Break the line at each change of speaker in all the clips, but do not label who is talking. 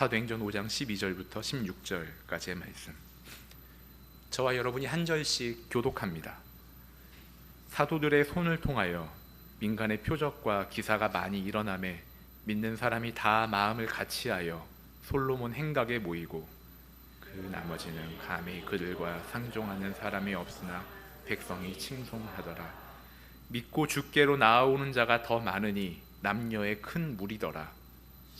사도행전 5장 12절부터 16절까지의 말씀. 저와 여러분이 한 절씩 교독합니다. 사도들의 손을 통하여 민간의 표적과 기사가 많이 일어남에 믿는 사람이 다 마음을 같이하여 솔로몬 행각에 모이고 그 나머지는 감히 그들과 상종하는 사람이 없으나 백성이 칭송하더라. 믿고 주께로 나아오는 자가 더 많으니 남녀의 큰 무리더라.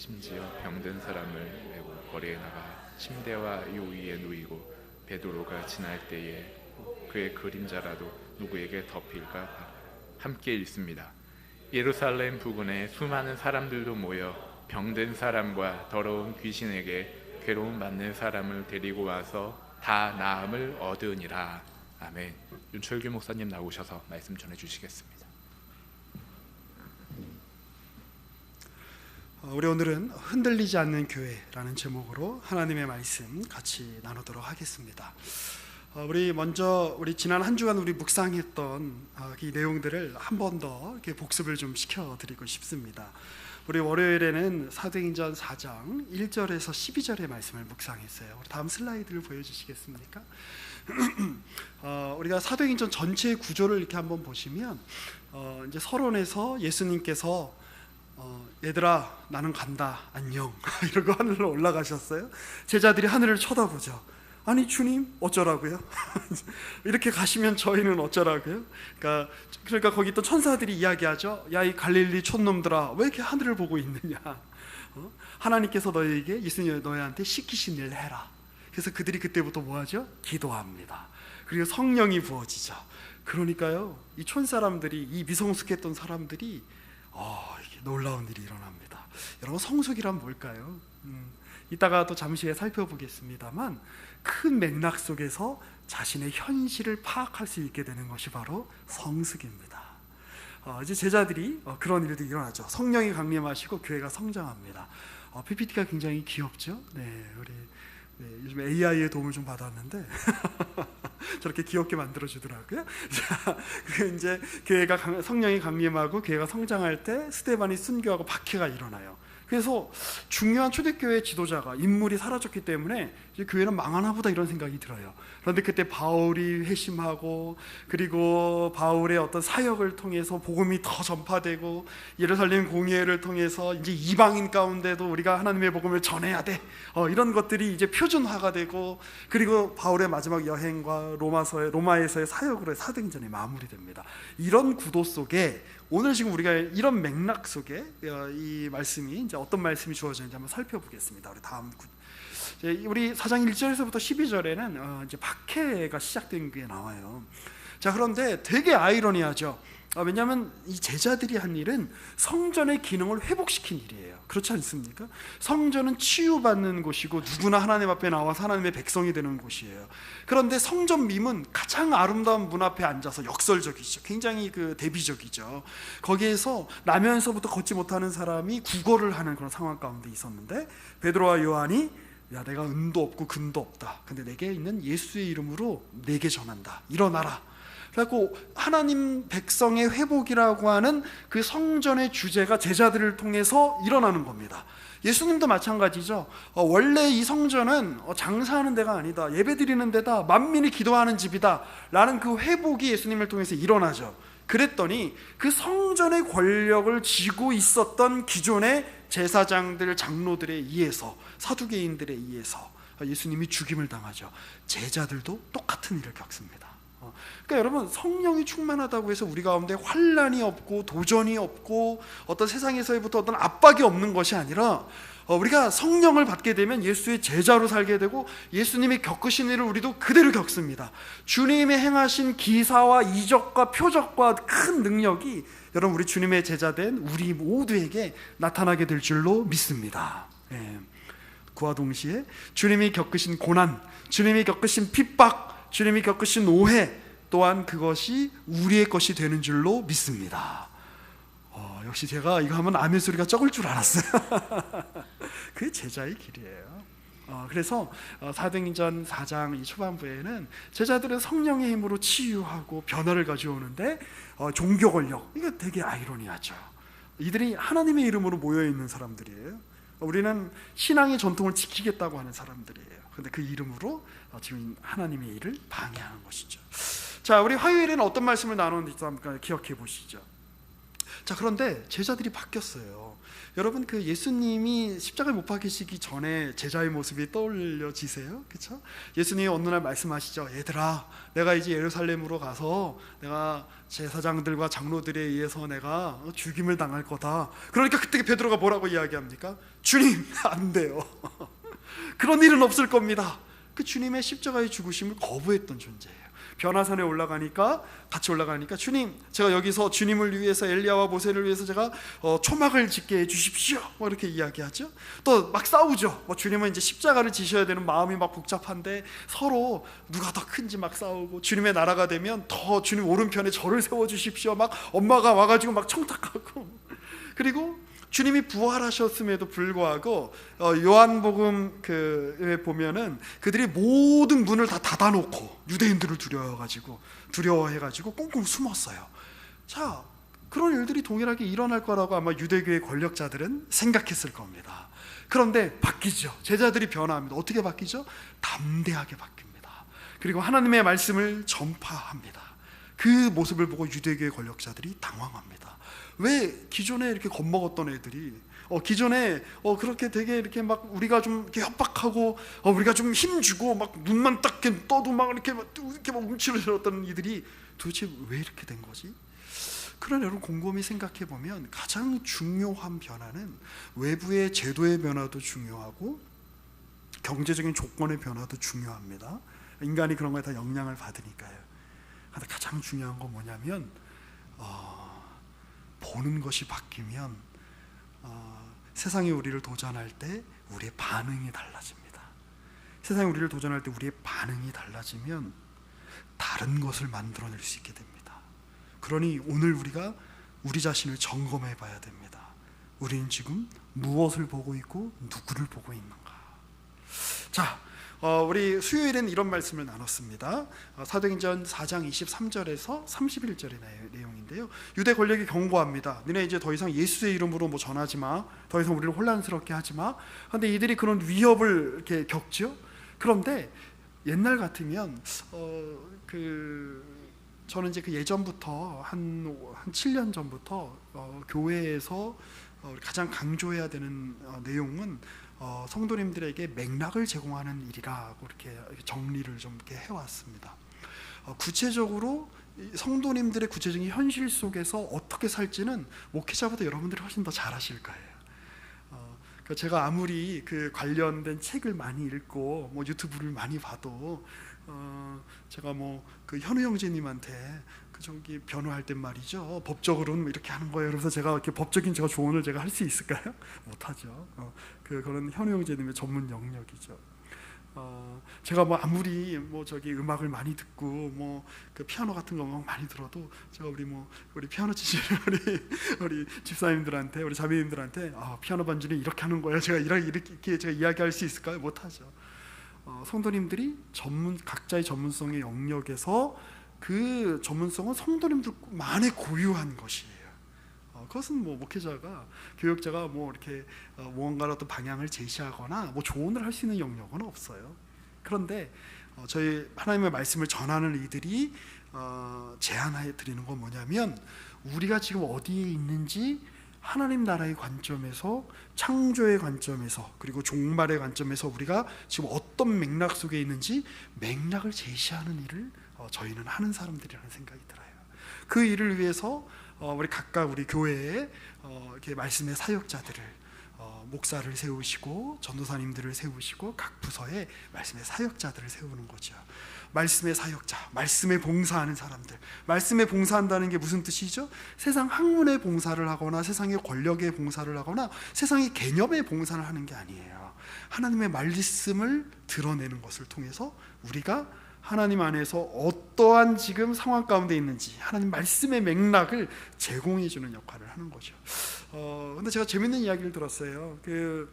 심지어 병든 사람을 메고 거리에 나가 침대와 요위에 누이고 베드로가 지날 때에 그의 그림자라도 누구에게 덮일까 함께 읽습니다. 예루살렘 부근에 수많은 사람들도 모여 병든 사람과 더러운 귀신에게 괴로움 받는 사람을 데리고 와서 다 나음을 얻으니라. 아멘. 윤철규 목사님 나오셔서 말씀 전해 주시겠습니다.
우리 오늘은 흔들리지 않는 교회라는 제목으로 하나님의 말씀 같이 나누도록 하겠습니다. 어, 우리 먼저 우리 지난 한 주간 우리 묵상했던 어, 이 내용들을 한 번 더 복습을 좀 시켜드리고 싶습니다. 우리 월요일에는 사도행전 4장 1절에서 12절의 말씀을 묵상했어요. 우리 다음 슬라이드를 보여주시겠습니까? 어, 우리가 사도행전 전체의 구조를 이렇게 한번 보시면 어, 이제 서론에서 예수님께서 어, 얘들아 나는 간다 안녕 이러고 하늘로 올라가셨어요. 제자들이 하늘을 쳐다보죠. 아니 주님 어쩌라고요? 이렇게 가시면 저희는 어쩌라고요? 그러니까 그러니까 거기 또 천사들이 이야기하죠. 야 이 갈릴리 촌놈들아 왜 이렇게 하늘을 보고 있느냐? 어? 하나님께서 너희에게 예수님 너희한테 시키신 일을 해라. 그래서 그들이 그때부터 뭐하죠? 기도합니다. 그리고 성령이 부어지죠. 그러니까요 이 촌 사람들이 이 미성숙했던 사람들이 어, 놀라운 일이 일어납니다. 여러분 성숙이란 뭘까요? 음, 이따가 또 잠시 후에 살펴보겠습니다만 큰 맥락 속에서 자신의 현실을 파악할 수 있게 되는 것이 바로 성숙입니다. 어, 이제 제자들이 어, 그런 일도 일어나죠. 성령이 강림하시고 교회가 성장합니다. 어, PPT가 굉장히 귀엽죠. 네, 우리 네, 요즘 AI의 도움을 좀 받았는데 저렇게 귀엽게 만들어 주더라고요. 자, 그 이제 교회가 강- 성령이 강림하고 교회가 성장할 때 스테반이 순교하고 박해가 일어나요. 그래서 중요한 초대교회 지도자가 인물이 사라졌기 때문에 교회는 망하나 보다 이런 생각이 들어요. 그런데 그때 바울이 회심하고 그리고 바울의 어떤 사역을 통해서 복음이 더 전파되고 예루살렘 공예를 통해서 이제 이방인 가운데도 우리가 하나님의 복음을 전해야 돼. 어, 이런 것들이 이제 표준화가 되고 그리고 바울의 마지막 여행과 로마서의 로마에서의 사역으로 사도행전이 마무리됩니다. 이런 구도 속에 오늘 지금 우리가 이런 맥락 속에 어, 이 말씀이 이제 어떤 말씀이 주어지는지 한번 살펴보겠습니다. 우리 다음 우리 사장 1절에서부터 12절에는 어, 이제 박해가 시작된 게 나와요. 자 그런데 되게 아이러니하죠. 어, 왜냐하면 이 제자들이 한 일은 성전의 기능을 회복시킨 일이에요. 그렇지 않습니까? 성전은 치유받는 곳이고 누구나 하나님 앞에 나와서 하나님의 백성이 되는 곳이에요. 그런데 성전 밈은 가장 아름다운 문 앞에 앉아서 역설적이죠. 굉장히 그 대비적이죠. 거기에서 나면서부터 걷지 못하는 사람이 구걸을 하는 그런 상황 가운데 있었는데 베드로와 요한이 야 내가 은도 없고 금도 없다. 근데 내게 있는 예수의 이름으로 내게 전한다. 일어나라. 그래갖고 하나님 백성의 회복이라고 하는 그 성전의 주제가 제자들을 통해서 일어나는 겁니다. 예수님도 마찬가지죠. 어, 원래 이 성전은 어, 장사하는 데가 아니다. 예배 드리는 데다. 만민이 기도하는 집이다. 라는 그 회복이 예수님을 통해서 일어나죠. 그랬더니 그 성전의 권력을 쥐고 있었던 기존의 제사장들, 장로들에 의해서 사두개인들에 의해서 예수님이 죽임을 당하죠. 제자들도 똑같은 일을 겪습니다. 어, 그러니까 여러분 성령이 충만하다고 해서 우리 가운데 환란이 없고 도전이 없고 어떤 세상에서부터 어떤 압박이 없는 것이 아니라 어, 우리가 성령을 받게 되면 예수의 제자로 살게 되고 예수님이 겪으신 일을 우리도 그대로 겪습니다. 주님이 행하신 기사와 이적과 표적과 큰 능력이 여러분 우리 주님의 제자된 우리 모두에게 나타나게 될 줄로 믿습니다. 예. 그와 동시에 주님이 겪으신 고난, 주님이 겪으신 핍박, 주님이 겪으신 오해 또한 그것이 우리의 것이 되는 줄로 믿습니다. 어, 역시 제가 이거 하면 아멘 소리가 적을 줄 알았어요. 그게 제자의 길이에요. 어, 그래서 어, 사도행전 4장 이 초반부에는 제자들은 성령의 힘으로 치유하고 변화를 가져오는데 어, 종교 권력 이거 되게 아이러니하죠. 이들이 하나님의 이름으로 모여 있는 사람들이에요. 우리는 신앙의 전통을 지키겠다고 하는 사람들이에요. 근데 그 이름으로 어, 지금 하나님의 일을 방해하는 것이죠. 자, 우리 화요일에는 어떤 말씀을 나눴는지 한번 기억해 보시죠. 자, 그런데 제자들이 바뀌었어요. 여러분 그 예수님이 십자가에 못 박히시기 전에 제자의 모습이 떠올려지세요? 그렇죠? 예수님이 어느 날 말씀하시죠. 얘들아, 내가 이제 예루살렘으로 가서 내가 제사장들과 장로들에 의해서 내가 죽임을 당할 거다. 그러니까 그때 베드로가 뭐라고 이야기합니까? 주님, 안 돼요. 그런 일은 없을 겁니다. 그 주님의 십자가의 죽으심을 거부했던 존재예요. 변화산에 올라가니까 같이 올라가니까 주님 제가 여기서 주님을 위해서 엘리야와 모세를 위해서 제가 어, 초막을 짓게 해 주십시오. 뭐 이렇게 이야기하죠. 또 막 싸우죠. 뭐 주님은 이제 십자가를 지셔야 되는 마음이 막 복잡한데 서로 누가 더 큰지 막 싸우고 주님의 나라가 되면 더 주님 오른편에 저를 세워 주십시오. 막 엄마가 와 가지고 막 청탁하고. 그리고 주님이 부활하셨음에도 불구하고 어, 요한복음 그 보면은 그들이 모든 문을 다 닫아놓고 유대인들을 두려워가지고 두려워해가지고 꽁꽁 숨었어요. 자 그런 일들이 동일하게 일어날 거라고 아마 유대교의 권력자들은 생각했을 겁니다. 그런데 바뀌죠. 제자들이 변화합니다. 어떻게 바뀌죠? 담대하게 바뀝니다. 그리고 하나님의 말씀을 전파합니다. 그 모습을 보고 유대교의 권력자들이 당황합니다. 왜 기존에 이렇게 겁먹었던 애들이 어, 기존에 어, 그렇게 되게 이렇게 막 우리가 좀 이렇게 협박하고 어, 우리가 좀 힘주고 막 눈만 딱 떠도 막 이렇게 막 이렇게 막 움츠러들었던 이들이 도대체 왜 이렇게 된 거지? 그런 여러분 곰곰이 생각해 보면 가장 중요한 변화는 외부의 제도의 변화도 중요하고 경제적인 조건의 변화도 중요합니다. 인간이 그런 거에 다 영향을 받으니까요. 가장 중요한 건 뭐냐면 어, 보는 것이 바뀌면 어, 세상이 우리를 도전할 때 우리의 반응이 달라집니다. 세상이 우리를 도전할 때 우리의 반응이 달라지면 다른 것을 만들어낼 수 있게 됩니다. 그러니 오늘 우리가 우리 자신을 점검해 봐야 됩니다. 우리는 지금 무엇을 보고 있고 누구를 보고 있는가? 자, 어, 우리 수요일엔 이런 말씀을 나눴습니다. 어, 사도행전 4장 23절에서 31절의 내용인데요. 유대 권력이 경고합니다. 너네 이제 더 이상 예수의 이름으로 뭐 전하지 마. 더 이상 우리를 혼란스럽게 하지 마. 그런데 이들이 그런 위협을 이렇게 겪죠. 그런데 옛날 같으면 어, 그 저는 이제 그 예전부터 한, 한 7년 전부터 어, 교회에서 어, 가장 강조해야 되는 어, 내용은 어, 성도님들에게 맥락을 제공하는 일이라고 이렇게 정리를 좀 이렇게 해왔습니다. 어, 구체적으로 이 성도님들의 구체적인 현실 속에서 어떻게 살지는 목회자보다 여러분들이 훨씬 더 잘하실 거예요. 어, 그 제가 아무리 그 관련된 책을 많이 읽고 뭐 유튜브를 많이 봐도 어, 제가 뭐 그 현우 형제님한테 그 저기 변호할 땐 말이죠 법적으로는 뭐 이렇게 하는 거예요. 그래서 제가 이렇게 법적인 제가 조언을 제가 할 수 있을까요? 못하죠. 어, 그 그런 현우 형제님의 전문 영역이죠. 어, 제가 뭐 아무리 뭐 저기 음악을 많이 듣고 뭐 그 피아노 같은 거 음악 많이 들어도 제가 우리 뭐 우리 피아노 치시는 우리 우리 집사님들한테 우리 자매님들한테 아 피아노 반주는 이렇게 하는 거예요. 제가 이렇게 이렇게 제가 이야기할 수 있을까요? 못하죠. 어, 성도님들이 전문 각자의 전문성의 영역에서 그 전문성은 성도님들만의 고유한 것이에요. 어, 그것은 뭐 목회자가 교육자가 뭐 이렇게 어, 무언가를 어떤 방향을 제시하거나 뭐 조언을 할 수 있는 영역은 없어요. 그런데 어, 저희 하나님의 말씀을 전하는 이들이 어, 제안해 드리는 건 뭐냐면 우리가 지금 어디에 있는지 하나님 나라의 관점에서 창조의 관점에서 그리고 종말의 관점에서 우리가 지금 어떤 맥락 속에 있는지 맥락을 제시하는 일을 어, 저희는 하는 사람들이라는 생각이 들어요. 그 일을 위해서 어, 우리 각각 우리 교회에 어, 이렇게 말씀의 사역자들을 어, 목사를 세우시고 전도사님들을 세우시고 각 부서에 말씀의 사역자들을 세우는 거죠. 말씀의 사역자, 말씀에 봉사하는 사람들. 말씀에 봉사한다는 게 무슨 뜻이죠? 세상 학문에 봉사를 하거나 세상의 권력에 봉사를 하거나 세상의 개념에 봉사를 하는 게 아니에요. 하나님의 말씀을 드러내는 것을 통해서 우리가 하나님 안에서 어떠한 지금 상황 가운데 있는지 하나님 말씀의 맥락을 제공해 주는 역할을 하는 거죠. 어, 근데 제가 재밌는 이야기를 들었어요. 그,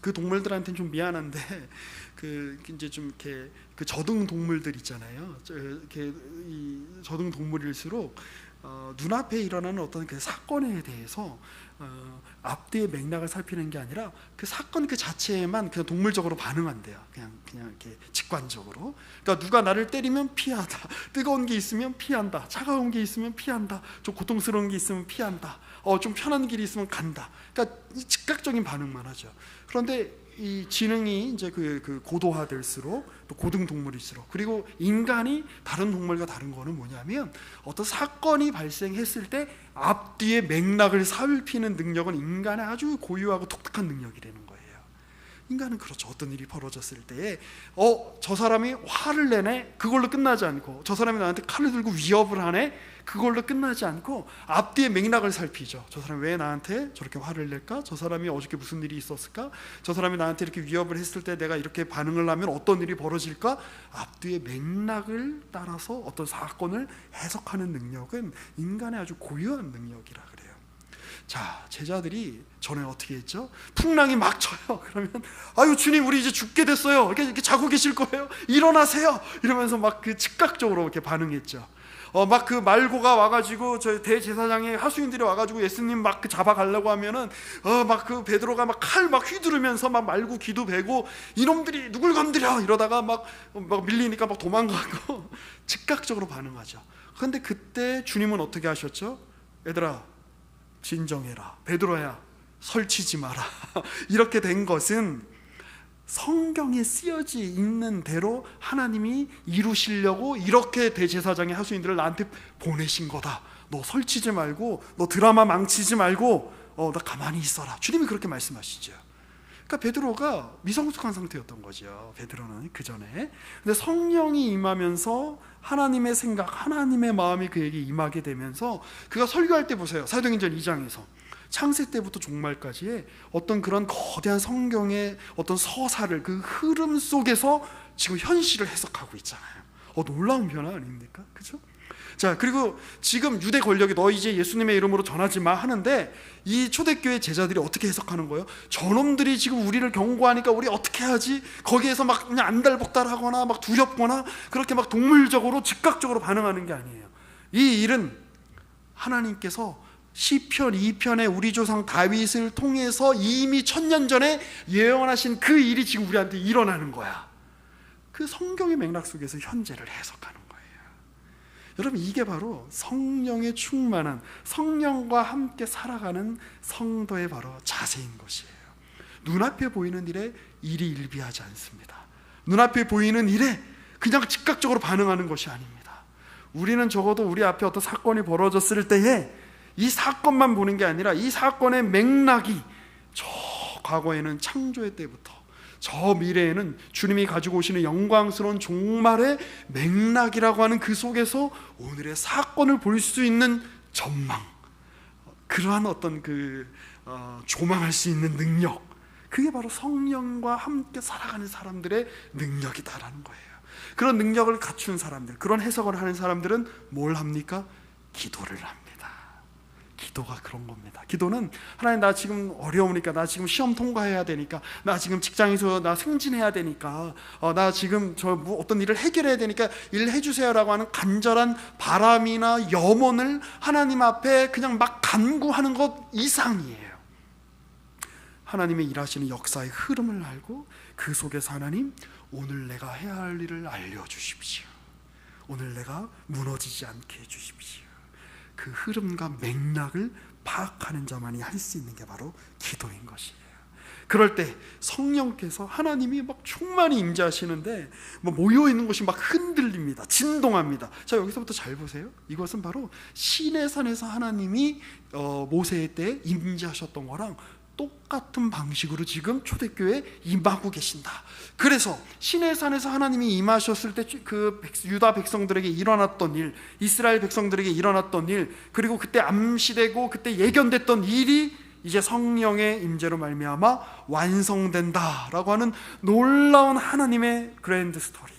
그 동물들한테는 좀 미안한데 그 이제 좀 이렇게 그 저등 동물들 있잖아요. 저, 이렇게 이 저등 동물일수록 어, 눈앞에 일어나는 어떤 그 사건에 대해서 어, 앞뒤의 맥락을 살피는 게 아니라 그 사건 그 자체에만 그냥 동물적으로 반응한대요. 그냥 그냥 이렇게 직관적으로. 그러니까 누가 나를 때리면 피하다. 뜨거운 게 있으면 피한다. 차가운 게 있으면 피한다. 좀 고통스러운 게 있으면 피한다. 어, 좀 편한 길이 있으면 간다. 그러니까 이 즉각적인 반응만 하죠. 그런데 이 지능이 이제 그, 그 고도화될수록 또 고등 동물일수록 그리고 인간이 다른 동물과 다른 거는 뭐냐면 어떤 사건이 발생했을 때 앞뒤의 맥락을 살피는 능력은 인간의 아주 고유하고 독특한 능력이라는 거예요. 인간은 그렇죠. 어떤 일이 벌어졌을 때에 어, 저 사람이 화를 내네. 그걸로 끝나지 않고 저 사람이 나한테 칼을 들고 위협을 하네. 그걸로 끝나지 않고 앞뒤의 맥락을 살피죠. 저 사람이 왜 나한테 저렇게 화를 낼까? 저 사람이 어저께 무슨 일이 있었을까? 저 사람이 나한테 이렇게 위협을 했을 때 내가 이렇게 반응을 하면 어떤 일이 벌어질까? 앞뒤의 맥락을 따라서 어떤 사건을 해석하는 능력은 인간의 아주 고유한 능력이라. 자, 제자들이 전에 어떻게 했죠? 풍랑이 막 쳐요. 그러면 아유 주님 우리 이제 죽게 됐어요. 이렇게, 이렇게 자고 계실 거예요. 일어나세요. 이러면서 막 그 즉각적으로 이렇게 반응했죠. 어, 막 그 말고가 와가지고 저 대제사장의 하수인들이 와가지고 예수님 막 그 잡아가려고 하면은 어, 막 그 베드로가 막 칼 막 휘두르면서 막 말고 기도 베고 이놈들이 누굴 건드려 이러다가 막, 막 밀리니까 막 도망가고 즉각적으로 반응하죠. 그런데 그때 주님은 어떻게 하셨죠? 얘들아 진정해라. 베드로야, 설치지 마라. 이렇게 된 것은 성경에 쓰여져 있는 대로 하나님이 이루시려고 이렇게 대제사장의 하수인들을 나한테 보내신 거다. 너 설치지 말고, 너 드라마 망치지 말고, 어, 나 가만히 있어라. 주님이 그렇게 말씀하시죠. 그러니까 베드로가 미성숙한 상태였던 거죠. 베드로는 그 전에. 근데 성령이 임하면서 하나님의 생각, 하나님의 마음이 그에게 임하게 되면서 그가 설교할 때 보세요. 사도행전 2장에서 창세 때부터 종말까지의 어떤 그런 거대한 성경의 어떤 서사를 그 흐름 속에서 지금 현실을 해석하고 있잖아요. 어 놀라운 변화 아닙니까? 그죠? 자 그리고 지금 유대 권력이 너 이제 예수님의 이름으로 전하지 마 하는데 이 초대교회 제자들이 어떻게 해석하는 거예요? 저놈들이 지금 우리를 경고하니까 우리 어떻게 하지? 거기에서 막 그냥 안달복달하거나 막 두렵거나 그렇게 막 동물적으로 즉각적으로 반응하는 게 아니에요. 이 일은 하나님께서 시편 2편의 우리 조상 다윗을 통해서 이미 천년 전에 예언하신 그 일이 지금 우리한테 일어나는 거야. 그 성경의 맥락 속에서 현재를 해석하는 거예요. 여러분 이게 바로 성령에 충만한 성령과 함께 살아가는 성도의 바로 자세인 것이에요. 눈앞에 보이는 일에 일이 일비하지 않습니다. 눈앞에 보이는 일에 그냥 즉각적으로 반응하는 것이 아닙니다. 우리는 적어도 우리 앞에 어떤 사건이 벌어졌을 때에 이 사건만 보는 게 아니라 이 사건의 맥락이 저 과거에는 창조의 때부터 저 미래에는 주님이 가지고 오시는 영광스러운 종말의 맥락이라고 하는 그 속에서 오늘의 사건을 볼 수 있는 전망, 그러한 어떤 그 어, 조망할 수 있는 능력, 그게 바로 성령과 함께 살아가는 사람들의 능력이다라는 거예요. 그런 능력을 갖춘 사람들, 그런 해석을 하는 사람들은 뭘 합니까? 기도를 합니다. 기도가 그런 겁니다. 기도는 하나님 나 지금 어려우니까 나 지금 시험 통과해야 되니까 나 지금 직장에서 나 승진해야 되니까 어, 나 지금 저 뭐 어떤 일을 해결해야 되니까 일 해주세요라고 하는 간절한 바람이나 염원을 하나님 앞에 그냥 막 간구하는 것 이상이에요. 하나님의 일하시는 역사의 흐름을 알고 그 속에서 하나님 오늘 내가 해야 할 일을 알려주십시오. 오늘 내가 무너지지 않게 해주십시오. 그 흐름과 맥락을 파악하는 자만이 할 수 있는 게 바로 기도인 것이에요. 그럴 때 성령께서 하나님이 막 충만히 임재하시는데 뭐 모여 있는 것이 막 흔들립니다. 진동합니다. 자 여기서부터 잘 보세요. 이것은 바로 시내 산에서 하나님이 어, 모세의 때 임재하셨던 거랑 똑같은 방식으로 지금 초대교회에 임하고 계신다. 그래서 시내산에서 하나님이 임하셨을 때 그 유다 백성들에게 일어났던 일, 이스라엘 백성들에게 일어났던 일, 그리고 그때 암시되고 그때 예견됐던 일이 이제 성령의 임재로 말미암아 완성된다라고 하는 놀라운 하나님의 그랜드 스토리,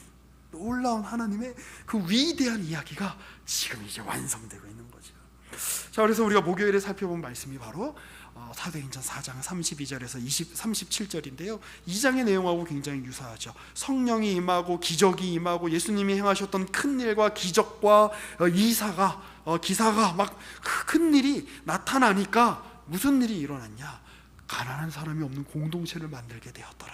놀라운 하나님의 그 위대한 이야기가 지금 이제 완성되고 있는 거죠. 자, 그래서 우리가 목요일에 살펴본 말씀이 바로 어, 사도행전 4장 32절에서 20, 37절인데요. 2장의 내용하고 굉장히 유사하죠. 성령이 임하고 기적이 임하고 예수님이 행하셨던 큰 일과 기적과 어, 이사가 어, 기사가 막 큰 일이 나타나니까 무슨 일이 일어났냐? 가난한 사람이 없는 공동체를 만들게 되었더라.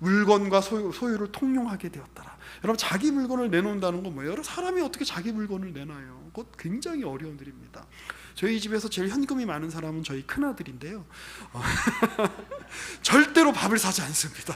물건과 소유, 소유를 통용하게 되었더라. 여러분 자기 물건을 내놓는다는 건 뭐예요? 사람이 어떻게 자기 물건을 내놔요? 그것 굉장히 어려운 일입니다. 저희 집에서 제일 현금이 많은 사람은 저희 큰 아들인데요. 어, 절대로 밥을 사지 않습니다.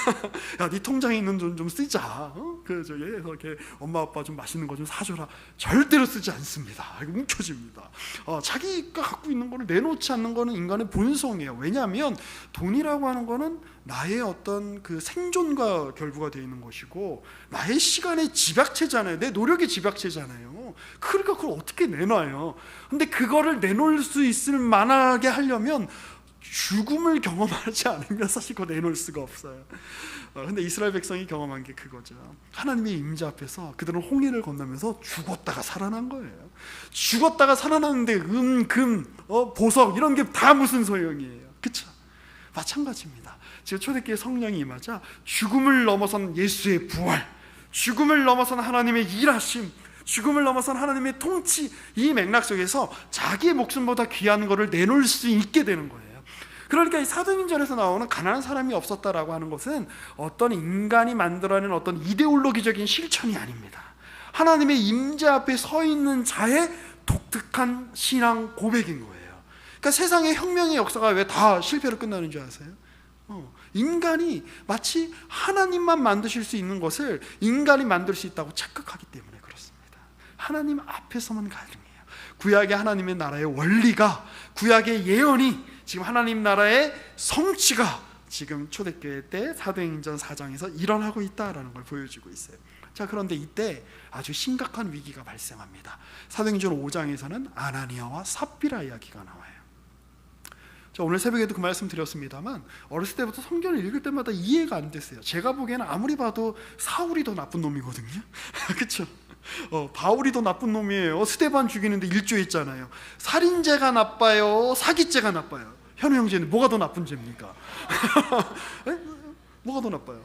야, 네 통장에 있는 돈 좀 쓰자. 어? 그 해서 이렇게 엄마 아빠 좀 맛있는 거 좀 사줘라. 절대로 쓰지 않습니다. 움켜집니다. 어, 자기가 갖고 있는 거를 내놓지 않는 거는 인간의 본성이에요. 왜냐하면 돈이라고 하는 거는 나의 어떤 그 생존과 결부가 되어 있는 것이고 나의 시간의 집약체잖아요. 내 노력의 집약체잖아요. 그러니까 그걸 어떻게 내놔요? 근데 그거를 내놓을 수 있을 만하게 하려면 죽음을 경험하지 않으면 사실 그거 내놓을 수가 없어요. 어, 근데 이스라엘 백성이 경험한 게 그거죠. 하나님의 임재 앞에서 그들은 홍해를 건너면서 죽었다가 살아난 거예요. 죽었다가 살아났는데 은, 금, 어, 보석 이런 게 다 무슨 소용이에요. 그렇죠? 마찬가지입니다. 지금 초대교회 성령이 임하자 죽음을 넘어선 예수의 부활, 죽음을 넘어선 하나님의 일하심, 죽음을 넘어선 하나님의 통치 이 맥락 속에서 자기의 목숨보다 귀한 것을 내놓을 수 있게 되는 거예요. 그러니까 이 사도행전에서 나오는 가난한 사람이 없었다라고 하는 것은 어떤 인간이 만들어낸 어떤 이데올로기적인 실천이 아닙니다. 하나님의 임재 앞에 서 있는 자의 독특한 신앙 고백인 거예요. 그러니까 세상의 혁명의 역사가 왜 다 실패로 끝나는 줄 아세요? 어, 인간이 마치 하나님만 만드실 수 있는 것을 인간이 만들 수 있다고 착각하기 때문에 그렇습니다. 하나님 앞에서만 가능해요. 구약의 하나님의 나라의 원리가 구약의 예언이 지금 하나님 나라의 성취가 지금 초대교회 때 사도행전 4장에서 일어나고 있다라는 걸 보여주고 있어요. 자 그런데 이때 아주 심각한 위기가 발생합니다. 사도행전 5장에서는 아나니아와 삽비라 이야기가 나와요. 자, 오늘 새벽에도 그 말씀 드렸습니다만 어렸을 때부터 성경을 읽을 때마다 이해가 안 됐어요. 제가 보기에는 아무리 봐도 사울이 더 나쁜 놈이거든요. 그렇죠? 어, 바울이 더 나쁜 놈이에요. 스테반 죽이는데 일조했잖아요. 살인죄가 나빠요. 사기죄가 나빠요. 현우 형제는 뭐가 더 나쁜 죄입니까? 에? 뭐가 더 나빠요?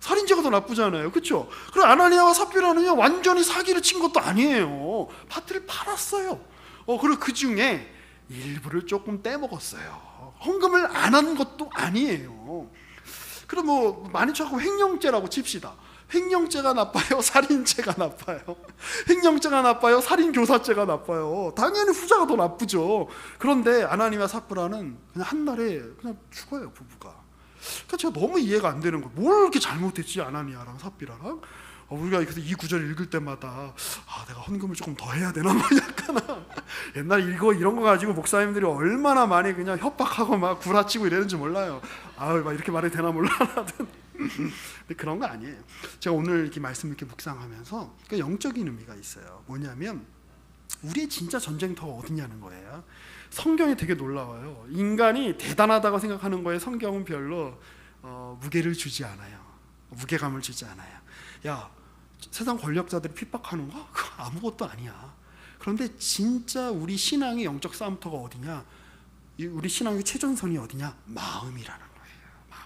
살인죄가 더 나쁘잖아요. 그렇죠? 그리고 아나니아와 삽비라는요 완전히 사기를 친 것도 아니에요. 파트를 팔았어요. 어, 그리고 그 중에 일부를 조금 떼먹었어요. 헌금을 안 한 것도 아니에요. 그럼 뭐 많이 쳐고 횡령죄라고 칩시다. 횡령죄가 나빠요? 살인죄가 나빠요? 횡령죄가 나빠요? 살인교사죄가 나빠요? 당연히 후자가 더 나쁘죠. 그런데 아나니와 삽브라는 그냥 한 날에 그냥 죽어요 부부가. 그러니까 제가 너무 이해가 안 되는 거예요. 뭘 이렇게 잘못했지 아나니아랑 삽비라랑? 어, 우리가 그래서 이 구절 읽을 때마다 아 내가 헌금을 조금 더 해야 되나 뭐 약간 옛날 이거 이런 거 가지고 목사님들이 얼마나 많이 그냥 협박하고 막 구라치고 이랬는지 몰라요. 아막 이렇게 말해도 되나 몰라 하여튼 근데 그런 거 아니에요. 제가 오늘 이렇게 말씀 이렇게 묵상하면서 그 영적인 의미가 있어요. 뭐냐면 우리의 진짜 전쟁터가 어디냐는 거예요. 성경이 되게 놀라워요. 인간이 대단하다고 생각하는 거에 성경은 별로 어, 무게를 주지 않아요. 무게감을 주지 않아요. 야, 세상 권력자들이 핍박하는 거 그거 아무것도 아니야. 그런데 진짜 우리 신앙의 영적 싸움터가 어디냐? 이 우리 신앙의 최전선이 어디냐? 마음이라는 거예요. 마음.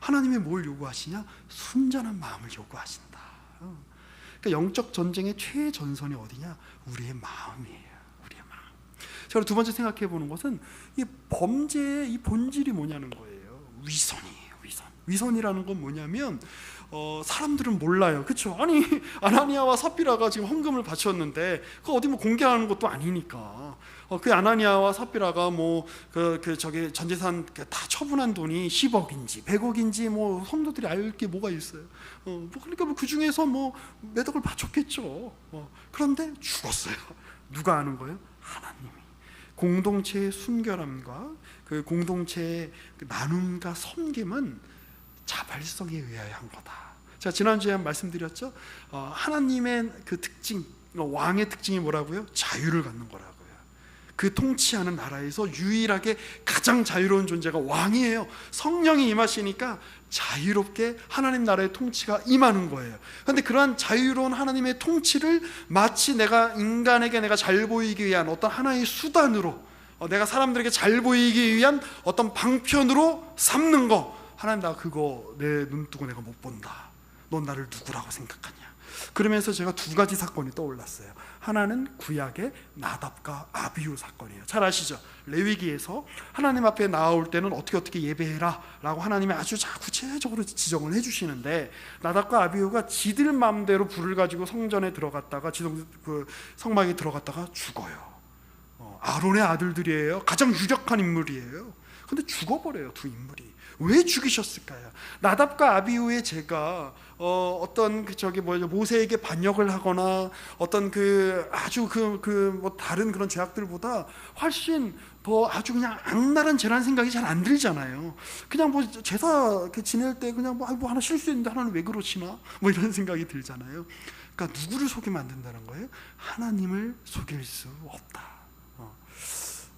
하나님이 뭘 요구하시냐? 순전한 마음을 요구하신다. 어. 그러니까 영적 전쟁의 최전선이 어디냐? 우리의 마음이에요. 우리의 마음. 자, 두 번째 생각해 보는 것은 이 범죄의 이 본질이 뭐냐는 거예요. 위선이에요. 위선. 위선이라는 건 뭐냐면 어, 사람들은 몰라요. 그렇죠? 아니 아나니아와 삽비라가 지금 헌금을 바쳤는데 그 어디 뭐 공개하는 것도 아니니까. 어, 그 아나니아와 삽비라가 뭐그 그 저기 전재산 그다 처분한 돈이 10억인지 100억인지 뭐 성도들이 알 게 뭐가 있어요. 어, 뭐 그러니까 뭐그 중에서 뭐 매덕을 바쳤겠죠. 어, 그런데 죽었어요. 누가 아는 거예요? 하나님이. 공동체의 순결함과 그 공동체의 그 나눔과 섬김은 자발성에 의하여 한 거다. 자 지난주에 한 말씀드렸죠. 어, 하나님의 그 특징, 어, 왕의 특징이 뭐라고요? 자유를 갖는 거라고요. 그 통치하는 나라에서 유일하게 가장 자유로운 존재가 왕이에요. 성령이 임하시니까 자유롭게 하나님 나라의 통치가 임하는 거예요. 그런데 그러한 자유로운 하나님의 통치를 마치 내가 인간에게 내가 잘 보이기 위한 어떤 하나의 수단으로 어, 내가 사람들에게 잘 보이기 위한 어떤 방편으로 삼는 거 하나님 나 그거 내 눈 뜨고 내가 못 본다. 넌 나를 누구라고 생각하냐? 그러면서 제가 두 가지 사건이 떠올랐어요. 하나는 구약의 나답과 아비우 사건이에요. 잘 아시죠? 레위기에서 하나님 앞에 나올 때는 어떻게 어떻게 예배해라라고 하나님이 아주 자 구체적으로 지정을 해주시는데 나답과 아비우가 지들 마음대로 불을 가지고 성전에 들어갔다가 지성 그 성막에 들어갔다가 죽어요. 어, 아론의 아들들이에요. 가장 유력한 인물이에요. 근데 죽어버려요 두 인물이. 왜 죽이셨을까요? 나답과 아비우의 제가 어, 어떤 그 저기 뭐 모세에게 반역을 하거나 어떤 그 아주 그 그 뭐 다른 그런 죄악들보다 훨씬 더 아주 그냥 악랄한 죄라는 생각이 잘 안 들잖아요. 그냥 뭐 제사 그 지낼 때 그냥 뭐, 아, 뭐 하나 실수했는데 하나는 왜 그러시나 뭐 이런 생각이 들잖아요. 그러니까 누구를 속이면 안 된다는 거예요? 하나님을 속일 수 없다.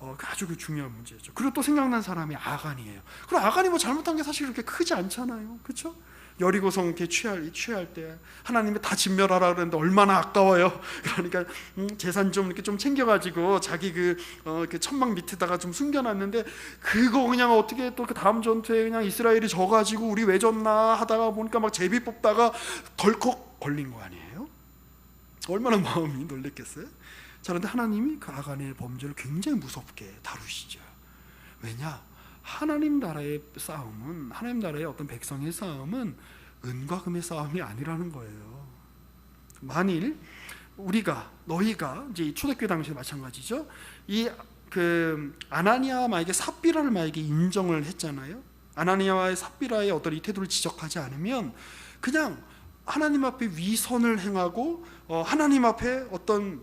어. 어, 그 아주 그 중요한 문제죠. 그리고 또 생각난 사람이 아간이에요. 그럼 아간이 뭐 잘못한 게 사실 그렇게 크지 않잖아요. 그렇죠? 여리고성 이렇게 취할 취할 때 하나님이 다 진멸하라 그랬는데 얼마나 아까워요. 그러니까 음, 재산 좀 이렇게 좀 챙겨가지고 자기 그, 어, 그 천막 밑에다가 좀 숨겨놨는데 그거 그냥 어떻게 또 그 다음 전투에 그냥 이스라엘이 져가지고 우리 왜 졌나 하다가 보니까 막 제비 뽑다가 덜컥 걸린 거 아니에요? 얼마나 마음이 놀랬겠어요? 자, 그런데 하나님이 그 아간의 범죄를 굉장히 무섭게 다루시죠. 왜냐? 하나님 나라의 싸움은 하나님 나라의 어떤 백성의 싸움은 은과 금의 싸움이 아니라는 거예요. 만일 우리가 너희가 이제 이 초대교회 당시에 마찬가지죠. 이 그 아나니아 만약에 삽비라를 만약에 인정을 했잖아요. 아나니아와의 삽비라의 어떤 이 태도를 지적하지 않으면 그냥 하나님 앞에 위선을 행하고 어, 하나님 앞에 어떤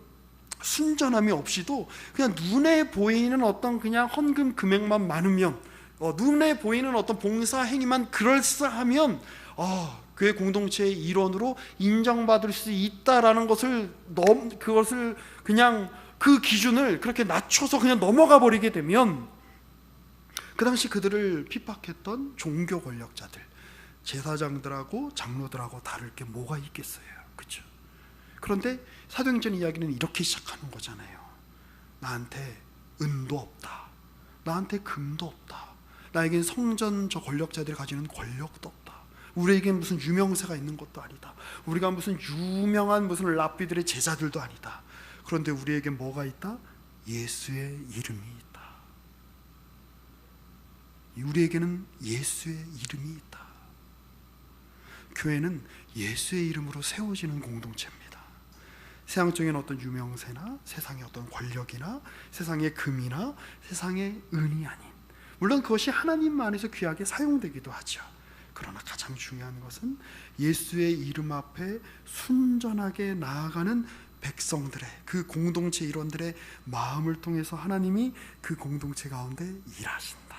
순전함이 없이도 그냥 눈에 보이는 어떤 그냥 헌금 금액만 많으면 어, 눈에 보이는 어떤 봉사 행위만 그럴싸하면 어, 그의 공동체의 일원으로 인정받을 수 있다라는 것을 넘 그것을 그냥 그 기준을 그렇게 낮춰서 그냥 넘어가 버리게 되면 그 당시 그들을 핍박했던 종교 권력자들 제사장들하고 장로들하고 다를 게 뭐가 있겠어요, 그렇죠? 그런데 사도행전 이야기는 이렇게 시작하는 거잖아요. 나한테 은도 없다. 나한테 금도 없다. 나에겐 성전 저 권력자들이 가지는 권력도 없다. 우리에겐 무슨 유명세가 있는 것도 아니다. 우리가 무슨 유명한 무슨 랍비들의 제자들도 아니다. 그런데 우리에겐 뭐가 있다? 예수의 이름이 있다. 우리에게는 예수의 이름이 있다. 교회는 예수의 이름으로 세워지는 공동체입니다. 세상적인 어떤 유명세나 세상의 어떤 권력이나 세상의 금이나 세상의 은이 아닌 물론 그것이 하나님 안에서 귀하게 사용되기도 하죠. 그러나 가장 중요한 것은 예수의 이름 앞에 순전하게 나아가는 백성들의 그 공동체 일원들의 마음을 통해서 하나님이 그 공동체 가운데 일하신다.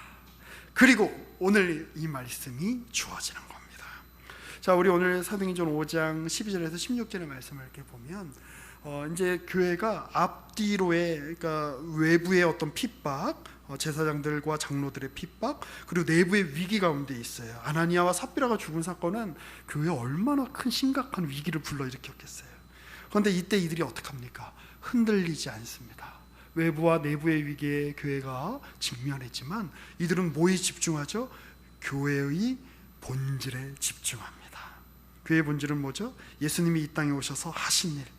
그리고 오늘 이 말씀이 주어지는 겁니다. 자, 우리 오늘 사도행전 5장 12절에서 16절의 말씀을 이렇게 보면 어, 이제 교회가 앞뒤로의 그러니까 외부의 어떤 핍박, 어, 제사장들과 장로들의 핍박, 그리고 내부의 위기 가운데 있어요. 아나니아와 삽비라가 죽은 사건은 교회에 얼마나 큰 심각한 위기를 불러일으켰겠어요. 그런데 이때 이들이 어떻게 합니까? 흔들리지 않습니다. 외부와 내부의 위기에 교회가 직면했지만 이들은 뭐에 집중하죠? 교회의 본질에 집중합니다. 교회의 본질은 뭐죠? 예수님이 이 땅에 오셔서 하신 일.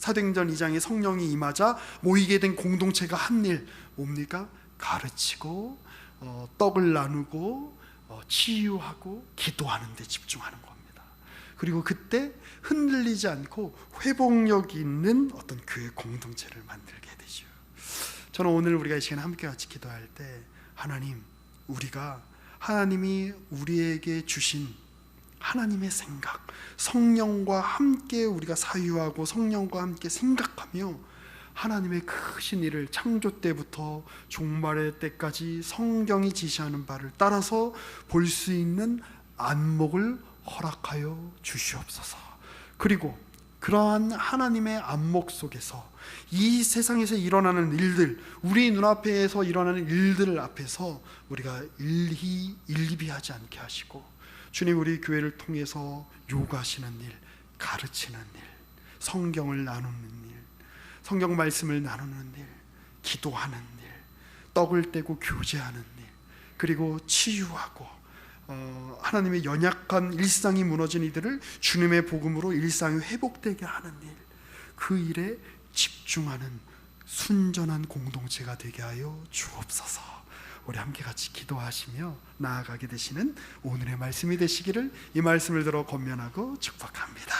사도행전 2장에 성령이 임하자 모이게 된 공동체가 한 일 뭡니까? 가르치고 어, 떡을 나누고 어, 치유하고 기도하는 데 집중하는 겁니다. 그리고 그때 흔들리지 않고 회복력 있는 어떤 교회 공동체를 만들게 되죠. 저는 오늘 우리가 이 시간에 함께 같이 기도할 때 하나님 우리가 하나님이 우리에게 주신 하나님의 생각, 성령과 함께 우리가 사유하고 성령과 함께 생각하며 하나님의 크신 일을 창조 때부터 종말의 때까지 성경이 지시하는 바를 따라서 볼 수 있는 안목을 허락하여 주시옵소서. 그리고 그러한 하나님의 안목 속에서 이 세상에서 일어나는 일들, 우리 눈앞에서 일어나는 일들 앞에서 우리가 일희 일비하지 않게 하시고 주님 우리 교회를 통해서 요구하시는 일, 가르치는 일, 성경을 나누는 일, 성경 말씀을 나누는 일, 기도하는 일, 떡을 떼고 교제하는 일, 그리고 치유하고 어, 하나님의 연약한 일상이 무너진 이들을 주님의 복음으로 일상이 회복되게 하는 일, 그 일에 집중하는 순전한 공동체가 되게 하여 주옵소서. 우리 함께 같이 기도하시며 나아가게 되시는 오늘의 말씀이 되시기를 이 말씀을 들어 권면하고 축복합니다.